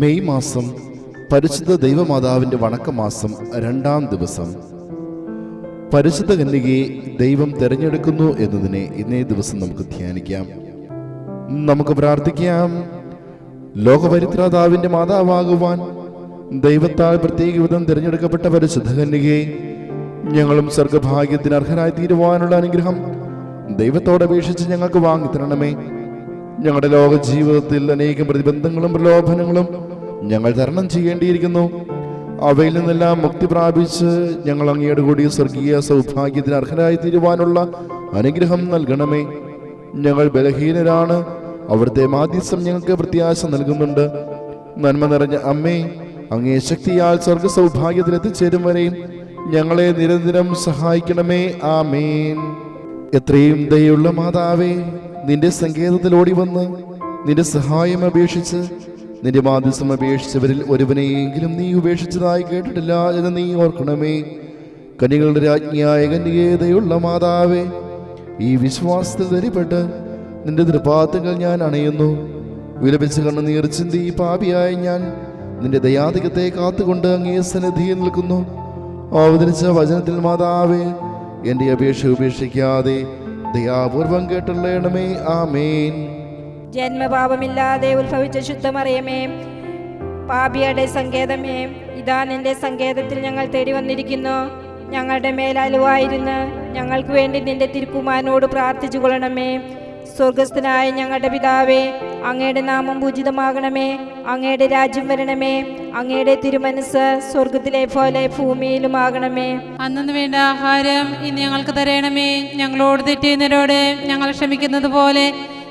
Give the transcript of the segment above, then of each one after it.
May മാസം പരിശുദ്ധ ദൈവമാതാവിന്റെ വണക്കമാസം രണ്ടാം ദിവസം. പരിശുദ്ധ കന്യകയെ ദൈവം തിരഞ്ഞെടുക്കുന്നു എന്നതിനെ ഇന്നേ ദിവസം നമുക്ക് ധ്യാനിക്കാം. നമുക്ക് പ്രാർത്ഥിക്കാം. ലോകപരിത്രാതാവിന്റെ മാതാവാകുവാൻ ദൈവത്താൽ പ്രത്യേക വിധം തിരഞ്ഞെടുക്കപ്പെട്ട പരിശുദ്ധ കന്യകയെ ഞങ്ങളും സ്വർഗഭാഗ്യത്തിന് അർഹരായി തീരുവാനുള്ള അനുഗ്രഹം ദൈവത്തോട് അപേക്ഷിച്ച് ഞങ്ങൾക്ക് വാങ്ങിത്തരണമേ. ഞങ്ങളുടെ ലോക ജീവിതത്തിൽ അനേകം പ്രതിബന്ധങ്ങളും പ്രലോഭനങ്ങളും ഞങ്ങൾ തരണം ചെയ്യേണ്ടിയിരിക്കുന്നു. അവയിൽ നിന്നെല്ലാം മുക്തി പ്രാപിച്ച് ഞങ്ങൾ അങ്ങയുടെ കൂടി സ്വർഗീയ സൗഭാഗ്യത്തിന് അർഹരായി തീരുവാനുള്ള അനുഗ്രഹം നൽകണമേ. ഞങ്ങൾ ബലഹീനരാണ്. അവിടുത്തെ മാധ്യസ്ഥം ഞങ്ങൾക്ക് പ്രത്യാശ നൽകുന്നുണ്ട്. നന്മ നിറഞ്ഞ അമ്മേ അങ്ങേ ശക്തിയാൽ സ്വർഗ സൗഭാഗ്യത്തിൽ എത്തിച്ചേരും വരെയും ഞങ്ങളെ നിരന്തരം സഹായിക്കണമേ. ആമേൻ. എത്രയും ദയുള്ള മാതാവേ നിന്റെ സങ്കേതത്തിൽ ഓടി വന്ന് നിന്റെ സഹായം അപേക്ഷിച്ച് നിന്റെ മാധ്യസം അപേക്ഷിച്ചവരിൽ ഒരുവനെയെങ്കിലും നീ ഉപേക്ഷിച്ചതായി കേട്ടിട്ടില്ല എന്ന് നീ ഓർക്കണമേ. കനികളുടെ രാജ്ഞിയായ കന്യകേതയുള്ള മാതാവേ ഈ വിശ്വാസത്തിൽ ധരിപ്പെട്ട് നിന്റെ ദൃപാത്തുകൾ ഞാൻ അണയുന്നു. വിലപിച്ച് കണ്ണുനീർ ചിന്തി പാപിയായ ഞാൻ നിന്റെ ദയാധികത്തെ കാത്തുകൊണ്ട് അങ്ങേ സന്നിധിയിൽ നിൽക്കുന്നു. അവതരിച്ച വചനത്തിൽ മാതാവേ എന്റെ അപേക്ഷ ഉപേക്ഷിക്കാതെ ദയാപൂർവം കേട്ടുള്ളണമേ ആമേൻ. ജന്മപാപമില്ലാതെ ഉത്ഭവിച്ച ശുദ്ധമറിയമേ പാപിയുടെ സങ്കേതമേ ഇതാ നിന്റെ സങ്കേതത്തിൽ ഞങ്ങൾ തേടി വന്നിരിക്കുന്നു. ഞങ്ങളുടെ മേലലുവായിരുന്ന് ഞങ്ങൾക്ക് വേണ്ടി നിന്റെ തിരുക്കുമാനോട് പ്രാർത്ഥിച്ചു കൊള്ളണമേ. സ്വർഗസ്ഥനായ ഞങ്ങളുടെ പിതാവേ അങ്ങയുടെ നാമം പൂജിതമാകണമേ. അങ്ങയുടെ രാജ്യം വരണമേ. അങ്ങയുടെ തിരുമനസ് സ്വർഗത്തിലെ പോലെ ഭൂമിയിലും ആകണമേ അന്നു വേണ്ട ആഹാരം ഇനി ഞങ്ങൾക്ക് തരണമേ. ഞങ്ങളോട് തെറ്റിയുന്നവരോട് ഞങ്ങൾ ക്ഷമിക്കുന്നത് പോലെ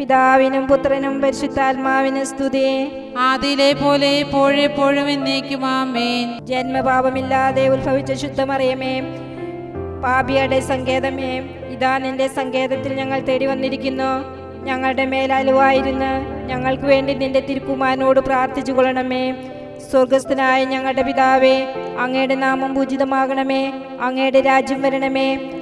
പിതാവിനും പുത്രനും പരിശുദ്ധാത്മാവിന് സ്തുതി. ആദിയിലെ പോലെ എപ്പോഴെപ്പോഴും എന്നേക്കും ആമേൻ. ജന്മപാപമില്ലാതെ ഉത്ഭവിച്ച ശുദ്ധമറിയമേ പാപിയുടെ സങ്കേതമേ ഇതാ നിന്റെ സങ്കേതത്തിൽ ഞങ്ങൾ തേടി വന്നിരിക്കുന്നു. ഞങ്ങളുടെ മേലാലുവായിരുന്നു ഞങ്ങൾക്ക് വേണ്ടി നിന്റെ തിരുക്കുമാരനോട് പ്രാർത്ഥിച്ചു കൊള്ളണമേ സ്വർഗസ്ഥനായ ഞങ്ങളുടെ പിതാവേ അങ്ങയുടെ നാമം പൂജിതമാകണമേ അങ്ങയുടെ രാജ്യം വരണമേ.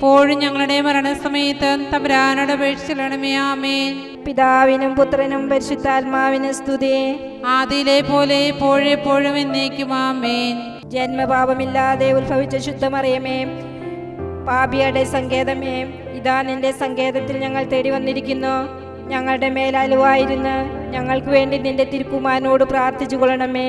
പോഴും ഞങ്ങളുടെ മരണസമയത്ത് തമ്പുരാനോട് അപേക്ഷിച്ചിടണമേ ആമേൻ. പിതാവിനും പുത്രനും പരിശുദ്ധാത്മാവിനും സ്തുതി. ആദിയിലെ പോലെ എപ്പോഴെപ്പോഴും എന്നേക്കും ആമേൻ. ജന്മപാപമില്ലാതെ ഉത്ഭവിച്ച ശുദ്ധമറിയമേ പാപിയുടെ സങ്കേതമേ ഇതാ നിന്റെ സങ്കേതത്തിൽ ഞങ്ങൾ തേടി വന്നിരിക്കുന്നു. ഞങ്ങളുടെ മേലാലുവായിരുന്നു ഞങ്ങൾക്ക് വേണ്ടി നിന്റെ തിരുക്കുമാനോട് പ്രാർത്ഥിച്ചു കൊള്ളണമേ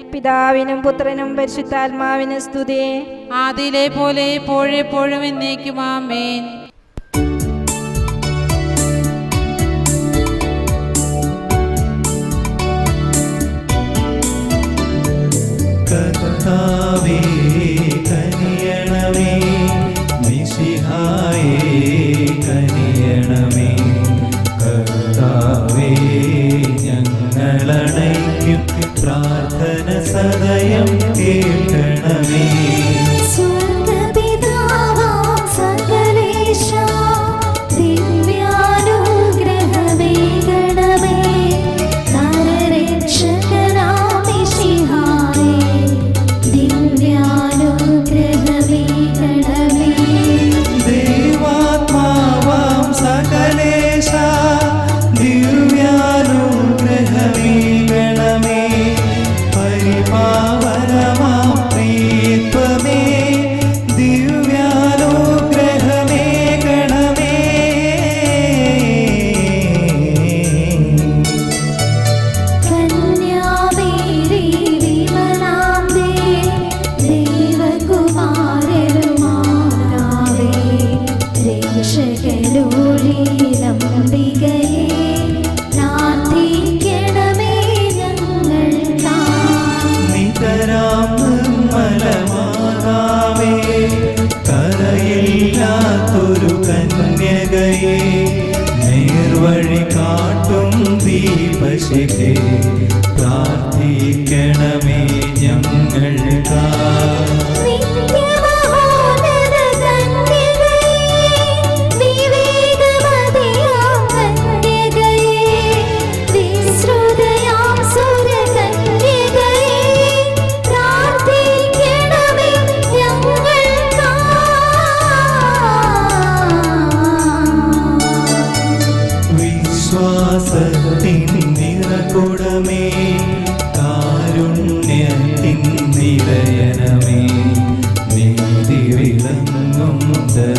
പിതാവിനും പുത്രനും പരിശുദ്ധാത്മാവിനും സ്തുതി ആദിയിലെ പോലെ എപ്പോഴെപ്പോഴും എന്നേക്കും ആമേൻ സദയം കേൾക്കണമേ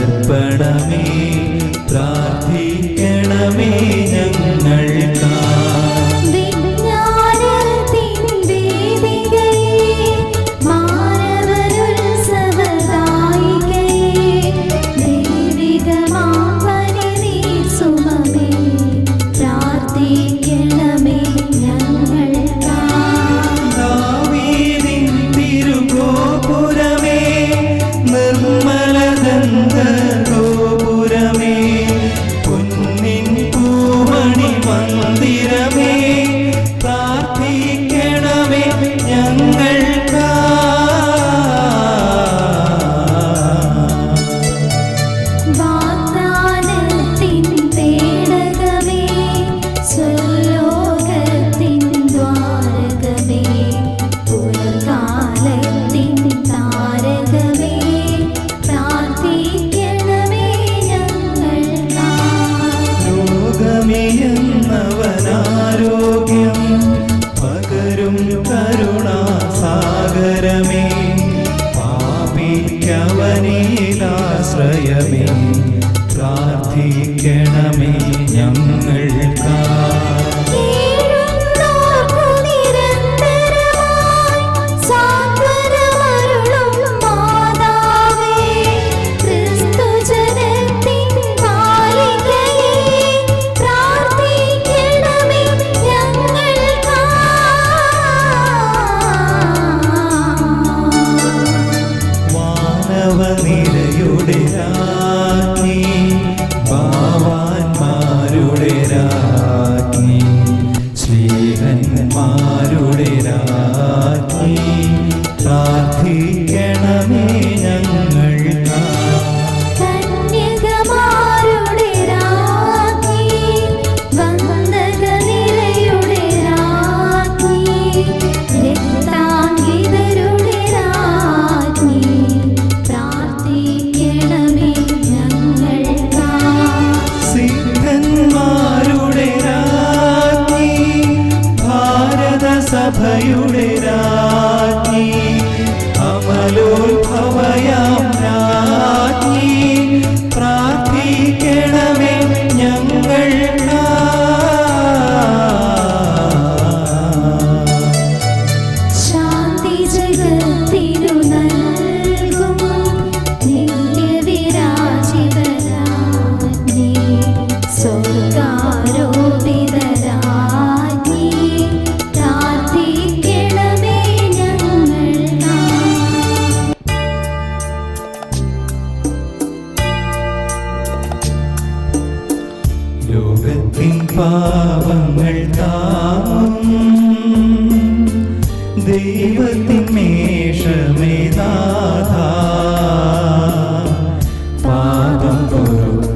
അർപ്പണമേ പ്രാർത്ഥിക്കണമേ ഞങ്ങൾക്കാ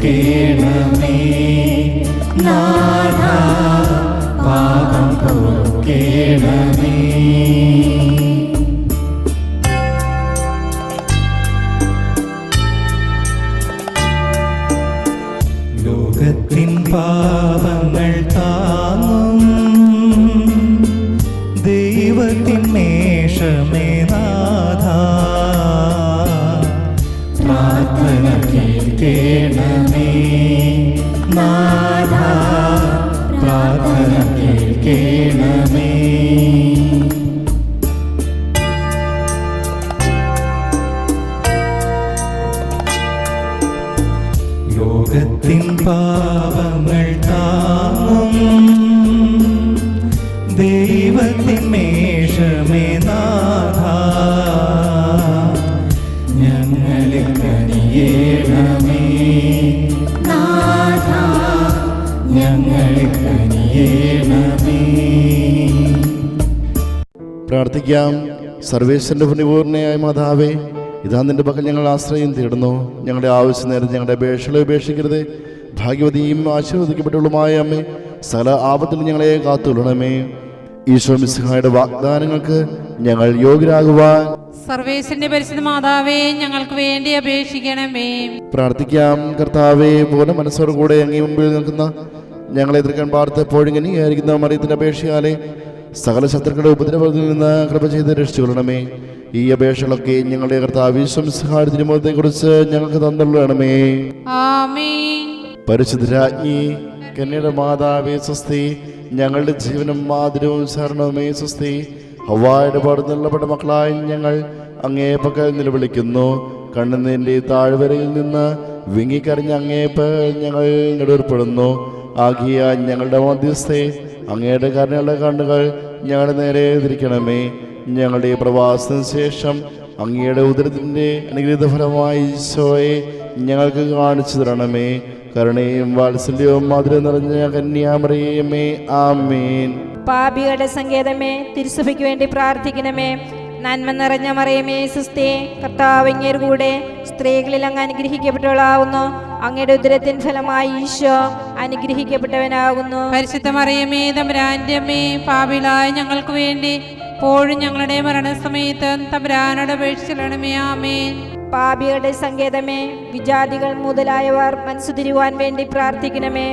പൊറുക്കേണമേ നാഥ പാപം പൊറുക്കേണമേ ദൈവത്തിൻ മേഷമേ നാഥ. ഞങ്ങളെ കനിയേണമേ നാഥ. ഞങ്ങളെ കനിയേണമേ പ്രാർത്ഥിക്കാം. സർവേശ്വരന്റെ പുണ്യപൂർണയായ മാതാവേ ഇതാ നിന്റെ പക്കൽ ഞങ്ങൾ ആശ്രയം തേടുന്നു. ഞങ്ങളുടെ ആവശ്യം നേരം ഞങ്ങളുടെ അപേക്ഷകളെ ഉപേക്ഷിക്കരുത്. ഭാഗ്യവതിയും ആശീർവദിക്കപ്പെട്ടുള്ളതുമായ അമ്മേ സകല ആപത്തിൽ ഞങ്ങളെ കാത്തുകൊള്ളണമേ. ഈശോ മിസ്ഹായുടെ വാഗ്ദാനങ്ങൾക്ക് ഞങ്ങൾ യോഗ്യരാകുവാൻ സർവേശ്വരന്റെ പരിശുദ്ധ മാതാവേ ഞങ്ങൾക്ക് വേണ്ടി അപേക്ഷിക്കണമേ. പ്രാർത്ഥിക്കാം. കർത്താവെ പൂർണ മനസ്സോടുകൂടെ അങ്ങേ മുമ്പിൽ നിൽക്കുന്ന ഞങ്ങളെ എതിർക്കാൻ പാർത്തപ്പോഴും ഇങ്ങനെയായിരിക്കുന്ന മറിയത്തിന്റെ അപേക്ഷയാലെ സകല ശത്രുക്കളുടെ ഉപദ്രവത്തിൽ നിന്ന് കൃപ ചെയ്ത് രക്ഷിച്ചുകൊള്ളണമേ. ഈ അപേക്ഷകളൊക്കെ ഞങ്ങളുടെ കർത്താവ് വിശ്വംസഹാരത്തിനുമത്തെ കുറിച്ച് ഞങ്ങൾക്ക് തന്നുള്ളണമേ. ആമേൻ. പരിശുദ്ധരാജ്ഞി കന്യയുടെ മാതാവേ സ്വസ്തി ഞങ്ങളുടെ ജീവനും മാതിരവും ശരണവുമേ സ്വസ്തി. ഹവായുടെ പാടുന്നുള്ളപ്പെട്ട മക്കളായ ഞങ്ങൾ അങ്ങേ പക്കൽ നിലവിളിക്കുന്നു. കണ്ണുനീരിന്റെ താഴ്വരയിൽ നിന്ന് വിങ്ങിക്കറിഞ്ഞ അങ്ങേപ്പ് ഞങ്ങൾ നെടുവർപ്പെടുന്നു ആകിയ ഞങ്ങളുടെ മധ്യസ്ഥെ അങ്ങയുടെ കരുണയുള്ള കണ്ണുകൾ ഞങ്ങളുടെ നേരെ തിരിക്കണമേ ഞങ്ങളുടെ പ്രവാസത്തിന് ശേഷം അങ്ങയുടെ ഉദരത്തിന്റെ അനുഗ്രഹീത ഫലമായി ഈശോയെ ഞങ്ങൾക്ക് കാണിച്ചു തരണമേ. കരുണയും വാത്സല്യവും മധുരം നിറഞ്ഞ കന്യാമറിയമേ ആമീൻ. പാപികളുടെ സങ്കേതമേ തിരുസഭയ്ക്ക് വേണ്ടി പ്രാർത്ഥിക്കണമേ. നന്മ നിറഞ്ഞ മറിയമേ സുസ്ഥേ കർത്താവിങ്ങേരു കൂടെ സ്ത്രീകളിൽ അങ്ങ് അനുഗ്രഹിക്കപ്പെട്ടവളാവുന്നു. അങ്ങയുടെ ഉദരത്തിൻ ഫലമായി ഈശോ അനുഗ്രഹിക്കപ്പെട്ടവനാകുന്നു പരിശുദ്ധ മറിയമേ തമ്പുരാന്റെ അമ്മേ പാപിലായ ഞങ്ങൾക്ക് വേണ്ടി പോഴും ഞങ്ങളുടെ മരണസമയത്ത് തമ്പുരാനോട് അപേക്ഷിച്ചിടണമേ ആമേൻ. പാപികളുടെ സങ്കേതമേ വിജാതികൾ മുതലായവർ മനസ്സുതിരുവാൻ വേണ്ടി പ്രാർത്ഥിക്കണമേ.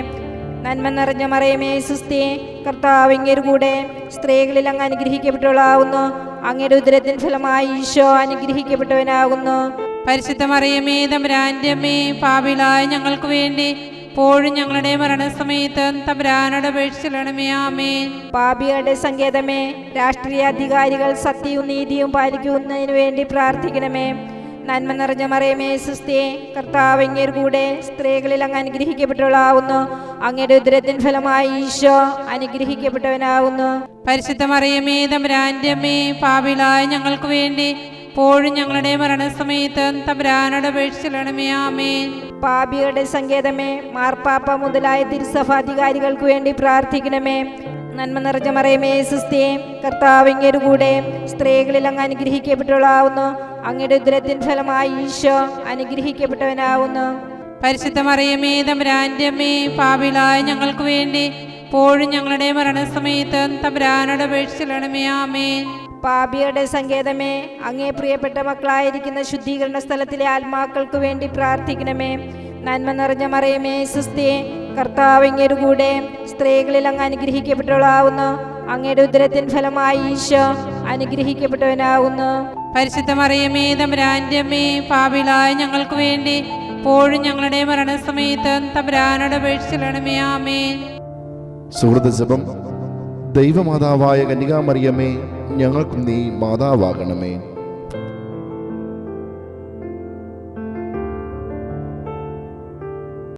നന്മ നിറഞ്ഞ മറയമേ സുസ്ഥി കർത്താവ് കൂടെ സ്ത്രീകളിൽ അങ്ങ് അനുഗ്രഹിക്കപ്പെട്ടവളാവുന്നു അങ്ങയുടെ ഉദരത്തിൻ ഫലമായി ഈശോ അനുഗ്രഹിക്കപ്പെട്ടവനാകുന്നു പരിശുദ്ധ മറിയമേ തമ്പുരാന്റെ അമ്മേ പാപിലായ ഞങ്ങൾക്ക് വേണ്ടി പോഴും ഞങ്ങളുടെ മരണസമയത്ത് തമ്പുരാനോട് അപേക്ഷിച്ചിടണമേ ആമേ പാപികളുടെ സങ്കേതമേ രാഷ്ട്രീയ അധികാരികൾ സത്യവും നീതിയും പാലിക്കുന്നതിന് വേണ്ടി പ്രാർത്ഥിക്കണമേ. നന്മ നിറഞ്ഞ മറിയമേ സുസ്ഥേ കർത്താവ് അങ്ങേർ കൂടെ സ്ത്രീകളിൽ അങ്ങ് അനുഗ്രഹിക്കപ്പെട്ടവളാവുന്നു അങ്ങയുടെ ഉദരത്തിൻ ഫലമായി ഈശോ അനുഗ്രഹിക്കപ്പെട്ടവനാവുന്നു. പരിശുദ്ധ മറിയമേ തമ്പുരാന്റെ അമ്മേ പാപിലായ ഞങ്ങൾക്ക് വേണ്ടി പോഴും ഞങ്ങളുടെ മരണസമയത്ത് തമ്പുരാനോട് അപേക്ഷിച്ചിടണമേ ആമേൻ. പാപികളുടെ സങ്കേതമേ മാർപ്പാപ്പ മുതലായ തിരുസഭാധികാരികൾക്ക് വേണ്ടി പ്രാർത്ഥിക്കണമേ. നന്മ നിറഞ്ഞ മറിയമേ സുസ്ഥേ കർത്താവ് അങ്ങേരു കൂടെ സ്ത്രീകളിൽ അങ്ങ് അനുഗ്രഹിക്കപ്പെട്ടവളാവുന്നു അങ്ങയുടെ ഉദ്രത്തിൻ ഫലമായി ഈശോ അനുഗ്രഹിക്കപ്പെട്ടവനാവുന്നു. പരിശുദ്ധ മറിയമേ തമ്പുരാന്റെ അമ്മേ പാപിലായ ഞങ്ങൾക്ക് വേണ്ടി പോഴും ഞങ്ങളുടെ മരണസമയത്ത് തമ്പുരാനോട് അപേക്ഷിച്ചിടണമേ ആമേ പാപിയുടെ സങ്കേതമേ അങ്ങേ പ്രിയപ്പെട്ട മക്കളായിരിക്കുന്ന ശുദ്ധീകരണ സ്ഥലത്തിലെ ആത്മാക്കൾക്ക് വേണ്ടി പ്രാർത്ഥിക്കണമേ. നന്മ നിറഞ്ഞ മറിയമേ സുസ്ഥേ കർത്താവ് കൂടെ സ്ത്രീകളിൽ അങ്ങ് അനുഗ്രഹിക്കപ്പെട്ടവളാവുന്നു. അങ്ങയുടെ ഉദരത്തിൻ ഫലമായി ഈശോ അനുഗ്രഹിക്കപ്പെട്ടവനാവുന്നു. പരിശുദ്ധ മറിയമേ അമ്മേ പാപിലായ ഞങ്ങൾക്ക് വേണ്ടി ഇപ്പോഴും ഞങ്ങളുടെ മരണസമയത്ത് തമ്പുരാനോട് അപേക്ഷിച്ചിടണമേ ആമേ സുഹൃത്ത് ജപം ദൈവമാതാവായ കന്യകാമറിയമേ ഞങ്ങൾക്കും നീ മാതാവാകണമേ.